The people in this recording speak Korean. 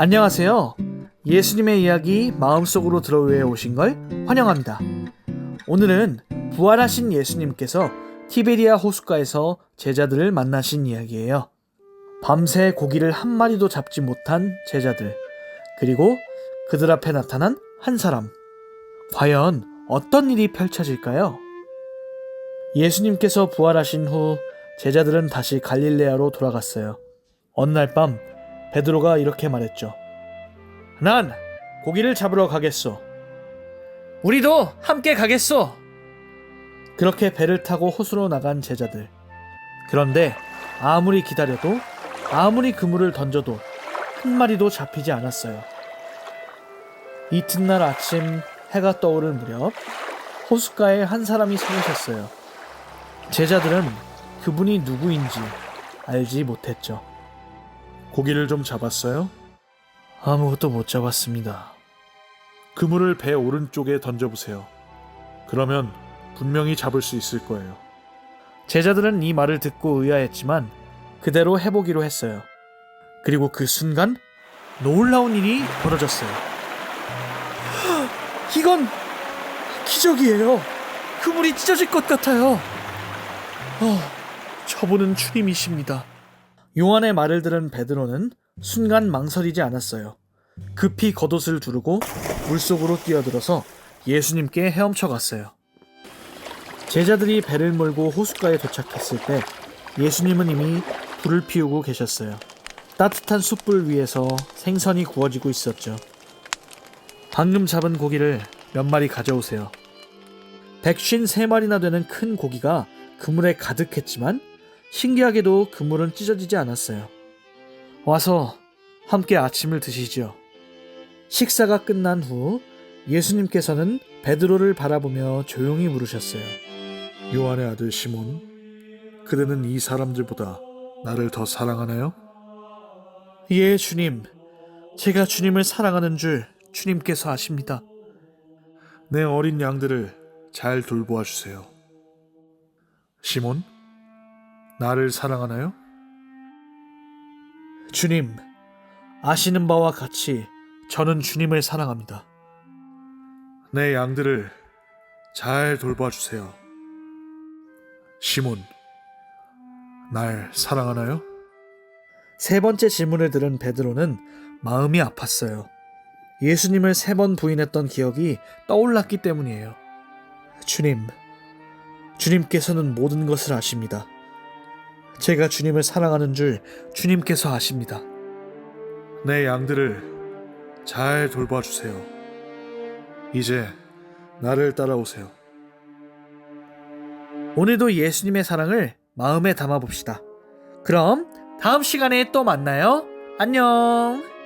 안녕하세요. 예수님의 이야기 마음속으로 들어외 오신 걸 환영합니다. 오늘은 부활하신 예수님께서 티베리아 호숫가에서 제자들을 만나신 이야기예요. 밤새 고기를 한 마리도 잡지 못한 제자들, 그리고 그들 앞에 나타난 한 사람. 과연 어떤 일이 펼쳐질까요? 예수님께서 부활하신 후 제자들은 다시 갈릴레아로 돌아갔어요. 어느 날 밤 베드로가 이렇게 말했죠. 난 고기를 잡으러 가겠소. 우리도 함께 가겠소. 그렇게 배를 타고 호수로 나간 제자들. 그런데 아무리 기다려도 아무리 그물을 던져도 한 마리도 잡히지 않았어요. 이튿날 아침 해가 떠오를 무렵 호숫가에 한 사람이 서 계셨어요. 제자들은 그분이 누구인지 알지 못했죠. 고기를 좀 잡았어요? 아무것도 못 잡았습니다. 그물을 배 오른쪽에 던져보세요. 그러면 분명히 잡을 수 있을 거예요. 제자들은 이 말을 듣고 의아했지만 그대로 해보기로 했어요. 그리고 그 순간 놀라운 일이 벌어졌어요. 이건 기적이에요. 그물이 찢어질 것 같아요. 어, 저분은 주님이십니다. 요한의 말을 들은 베드로는 순간 망설이지 않았어요. 급히 겉옷을 두르고 물속으로 뛰어들어서 예수님께 헤엄쳐 갔어요. 제자들이 배를 몰고 호숫가에 도착했을 때 예수님은 이미 불을 피우고 계셨어요. 따뜻한 숯불 위에서 생선이 구워지고 있었죠. 방금 잡은 고기를 몇 마리 가져오세요. 백쉰 세 마리나 되는 큰 고기가 그물에 가득했지만 신기하게도 그물은 찢어지지 않았어요. 와서 함께 아침을 드시죠. 식사가 끝난 후 예수님께서는 베드로를 바라보며 조용히 물으셨어요. 요한의 아들 시몬, 그대는 이 사람들보다 나를 더 사랑하나요? 예, 주님. 제가 주님을 사랑하는 줄 주님께서 아십니다. 내 어린 양들을 잘 돌보아 주세요. 시몬, 나를 사랑하나요? 주님, 아시는 바와 같이 저는 주님을 사랑합니다. 내 양들을 잘 돌봐 주세요. 시몬, 날 사랑하나요? 세 번째 질문을 들은 베드로는 마음이 아팠어요. 예수님을 세 번 부인했던 기억이 떠올랐기 때문이에요. 주님, 주님께서는 모든 것을 아십니다. 제가 주님을 사랑하는 줄 주님께서 아십니다. 내 양들을 잘 돌봐 주세요. 이제 나를 따라오세요. 오늘도 예수님의 사랑을 마음에 담아봅시다. 그럼 다음 시간에 또 만나요. 안녕.